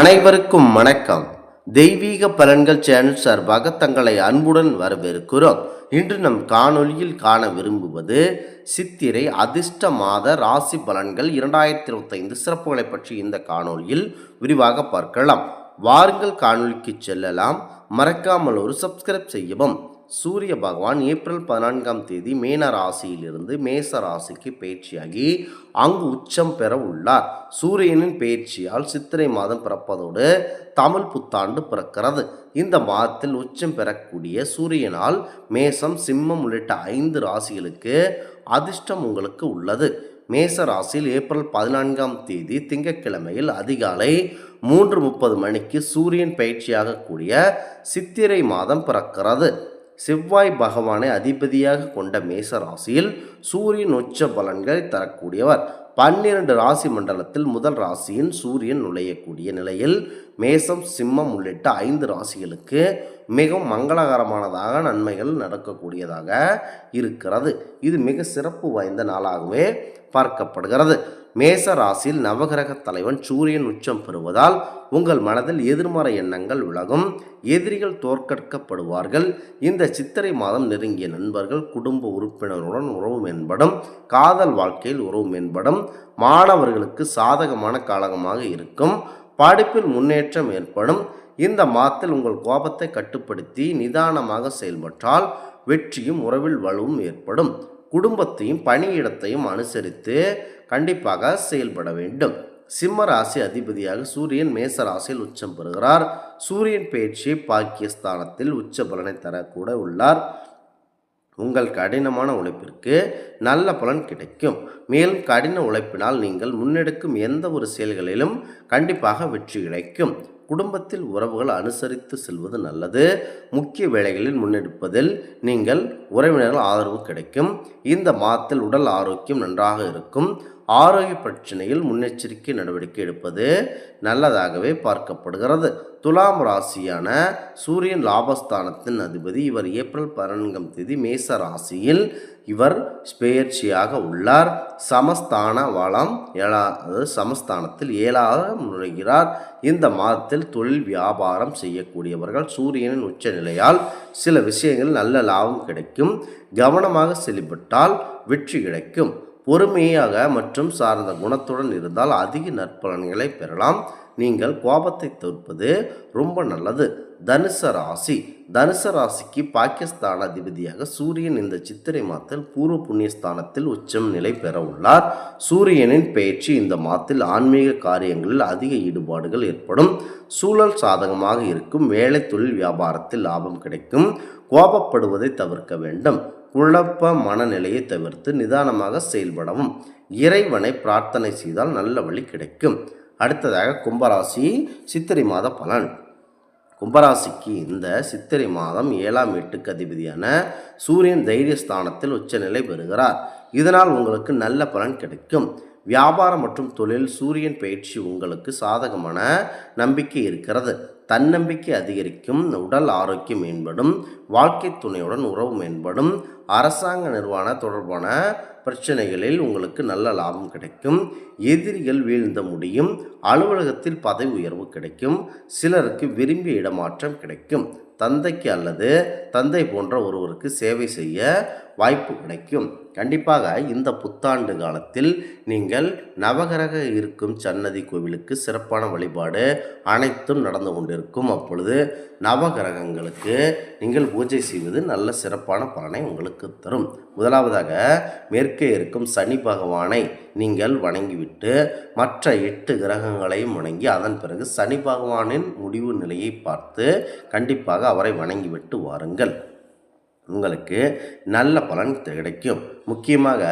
அனைவருக்கும் வணக்கம். தெய்வீக பலன்கள் சேனல் சார்பாக தங்களை அன்புடன் வரவேற்கிறோம். இன்று நம் காணொளியில் காண விரும்புவது சித்திரை அதிர்ஷ்ட மாத ராசி பலன்கள் இரண்டாயிரத்தி இருபத்தைந்து சிறப்புகளை பற்றி இந்த காணொளியில் விரிவாக பார்க்கலாம். வாருங்கள் காணொலிக்கு செல்லலாம். மறக்காமல் ஒரு சப்ஸ்கிரைப் செய்யவும் சூரிய பகவான் ஏப்ரல் பதினான்காம் தேதி மேன ராசியிலிருந்து மேச ராசிக்கு பயிற்சியாகி அங்கு உச்சம் பெற உள்ளார். சூரியனின் பயிற்சியால் சித்திரை மாதம் பிறப்பதோடு தமிழ் புத்தாண்டு பிறக்கிறது. இந்த மாதத்தில் உச்சம் பெறக்கூடிய சூரியனால் மேசம் சிம்மம் உள்ளிட்ட ஐந்து ராசிகளுக்கு அதிர்ஷ்டம் உங்களுக்கு உள்ளது. மேச ராசியில் ஏப்ரல் பதினான்காம் தேதி திங்கட்கிழமையில் அதிகாலை மூன்று முப்பது மணிக்கு சூரியன் பயிற்சியாகக்கூடிய சித்திரை மாதம் பிறக்கிறது. செவ்வாய் பகவானை அதிபதியாக கொண்ட மேச ராசியில் சூரியன் உச்ச பலன்களை தரக்கூடியவர். பன்னிரண்டு ராசி மண்டலத்தில் முதல் ராசியின் சூரியன் நுழையக்கூடிய நிலையில் மேசம் சிம்மம் உள்ளிட்ட ஐந்து ராசிகளுக்கு மிகவும் மங்களகரமானதாக நன்மைகள் நடக்கக்கூடியதாக இருக்கிறது. இது மிக சிறப்பு வாய்ந்த நாளாகவே பார்க்கப்படுகிறது. மேச ராசியில் நவகிரக தலைவன் சூரியன் உச்சம் பெறுவதால் உங்கள் மனதில் எதிர்மறை எண்ணங்கள் விலகும். எதிரிகள் தோற்கடிக்கப்படுவார்கள். இந்த சித்திரை மாதம் நெருங்கிய நண்பர்கள் குடும்ப உறுப்பினருடன் உறவு மேம்படும். காதல் வாழ்க்கையில் உறவு மேம்படும். மாணவர்களுக்கு சாதகமான காலகமாக இருக்கும். படிப்பில் முன்னேற்றம் ஏற்படும். இந்த மாதத்தில் உங்கள் கோபத்தை கட்டுப்படுத்தி நிதானமாக செயல்பட்டால் வெற்றியும் உறவில் வலுவும் ஏற்படும். குடும்பத்தையும் பணியிடத்தையும் அனுசரித்து கண்டிப்பாக செயல்பட வேண்டும். சிம்ம ராசி அதிபதியாக சூரியன் மேச ராசியில் உச்சம் பெறுகிறார். சூரியன் பயிற்சி பாக்கியஸ்தானத்தில் உச்ச பலனை தரக்கூட உள்ளார். உங்கள் கடினமான உழைப்பிற்கு நல்ல பலன் கிடைக்கும். மேலும் கடின உழைப்பினால் நீங்கள் முன்னெடுக்கும் எந்த ஒரு செயல்களிலும் கண்டிப்பாக வெற்றி கிடைக்கும். குடும்பத்தில் உறவுகள் அனுசரித்து செல்வது நல்லது. முக்கிய வேலைகளில் முன்னெடுப்பதில் நீங்கள் உறவினர்கள் ஆதரவு கிடைக்கும். இந்த மாதத்தில் உடல் ஆரோக்கியம் நன்றாக இருக்கும். ஆரோக்கிய பிரச்சனையில் முன்னெச்சரிக்கை நடவடிக்கை எடுப்பது நல்லதாகவே பார்க்கப்படுகிறது. துலாம் ராசியான சூரியன் லாபஸ்தானத்தின் அதிபதி இவர் ஏப்ரல் பதினான்காம் தேதி மேச ராசியில் இவர் பெயர்ச்சியாக உள்ளார். சமஸ்தான வளம் ஏழாவது சமஸ்தானத்தில் ஏழாக நுழைகிறார் இந்த மாதத்தில் தொழில் வியாபாரம் செய்யக்கூடியவர்கள் சூரியனின் உச்ச நிலையால் சில விஷயங்கள் நல்ல லாபம் கிடைக்கும். கவனமாக செயல்பட்டால் வெற்றி கிடைக்கும். பொறுமையாக மற்றும் சார்ந்த குணத்துடன் இருந்தால் அதிக நற்பலன்களை பெறலாம். நீங்கள் கோபத்தை தவிர்ப்பது ரொம்ப நல்லது. தனுச ராசி. தனுச ராசிக்கு பாகிஸ்தான் அதிபதியாக சூரியன் இந்த சித்திரை மாதத்தில் பூர்வ புண்ணியஸ்தானத்தில் உச்சம் நிலை பெற உள்ளார் சூரியனின் பயிற்சி இந்த மாதத்தில் ஆன்மீக காரியங்களில் அதிக ஈடுபாடுகள் ஏற்படும். சூழல் சாதகமாக இருக்கும். வேலை தொழில் வியாபாரத்தில் லாபம் கிடைக்கும். கோபப்படுவதை தவிர்க்க வேண்டும். குழப்ப மனநிலையை தவிர்த்து நிதானமாக செயல்படவும் இறைவனை பிரார்த்தனை செய்தால் நல்ல வழி கிடைக்கும். அடுத்ததாக கும்பராசி சித்திரை மாத பலன். கும்பராசிக்கு இந்த சித்திரை மாதம் ஏழாம் எட்டுக்கு அதிபதியான சூரியன் தைரிய ஸ்தானத்தில் உச்சநிலை பெறுகிறார். இதனால் உங்களுக்கு நல்ல பலன் கிடைக்கும். வியாபாரம் மற்றும் தொழில் சூரியன் பயிற்சி உங்களுக்கு சாதகமான நம்பிக்கை இருக்கிறது. தன்னம்பிக்கை அதிகரிக்கும் உடல் ஆரோக்கியம் மேம்படும் வாழ்க்கை துணையுடன் உறவு மேம்படும் அரசாங்க நிர்வாண தொடர்பான பிரச்சனைகளில் உங்களுக்கு நல்ல லாபம் கிடைக்கும் எதிரிகள் வீழ்ந்த முடியும் அலுவலகத்தில் பதவி உயர்வு கிடைக்கும் சிலருக்கு விரும்பிய இடமாற்றம் கிடைக்கும். தந்தைக்கு அல்லது தந்தை போன்ற ஒருவருக்கு சேவை செய்ய வாய்ப்பு கிடைக்கும். கண்டிப்பாக இந்த புத்தாண்டு காலத்தில் நீங்கள் நவகிரக இருக்கும் சன்னதி கோவிலுக்கு சிறப்பான வழிபாடு அனைத்தும் நடந்து கொண்டிருக்கும். அப்பொழுது நவகிரகங்களுக்கு நீங்கள் பூஜை செய்வது நல்ல சிறப்பான பலனை உங்களுக்கு தரும். முதலாவதாக மேற்கே இருக்கும் சனி பகவானை நீங்கள் வணங்கிவிட்டு மற்ற எட்டு கிரகங்களையும் வணங்கி அதன் பிறகு சனி பகவானின் முடிவு நிலையை பார்த்து கண்டிப்பாக அவரை வணங்கிவிட்டு வாருங்கள். உங்களுக்கு நல்ல பலன் கிடைக்கும். முக்கியமாக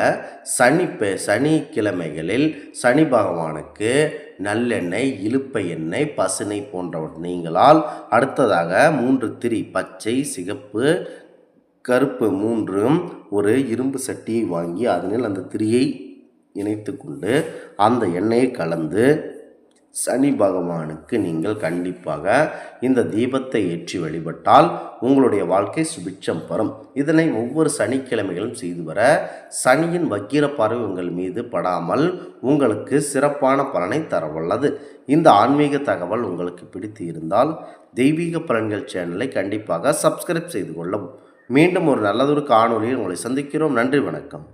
சனி சனிக்கிழமைகளில் சனி பகவானுக்கு நல்லெண்ணெய் இழுப்ப எண்ணெய் பசுனை போன்றவற்றை நீங்களால் அடுத்ததாக மூன்று திரி பச்சை சிகப்பு கருப்பு மூன்றும் ஒரு இரும்பு சட்டியை வாங்கி அதனில் அந்த திரியை இணைத்து கொண்டு அந்த எண்ணெயை கலந்து சனி பகவானுக்கு நீங்கள் கண்டிப்பாக இந்த தீபத்தை ஏற்றி வழிபட்டால் உங்களுடைய வாழ்க்கை சுபிட்சம் பெறும். இதனை ஒவ்வொரு சனிக்கிழமைகளும் செய்து வர சனியின் வக்கிர பார்வை உங்கள் மீது படாமல் உங்களுக்கு சிறப்பான பலனை தரவுள்ளது இந்த ஆன்மீக தகவல் உங்களுக்கு பிடித்து இருந்தால் தெய்வீக பலன்கள் சேனலை கண்டிப்பாக சப்ஸ்கிரைப் செய்து கொள்ளவும். மீண்டும் ஒரு நல்லதொரு காணொளியில் உங்களை சந்திக்கிறோம். நன்றி வணக்கம்.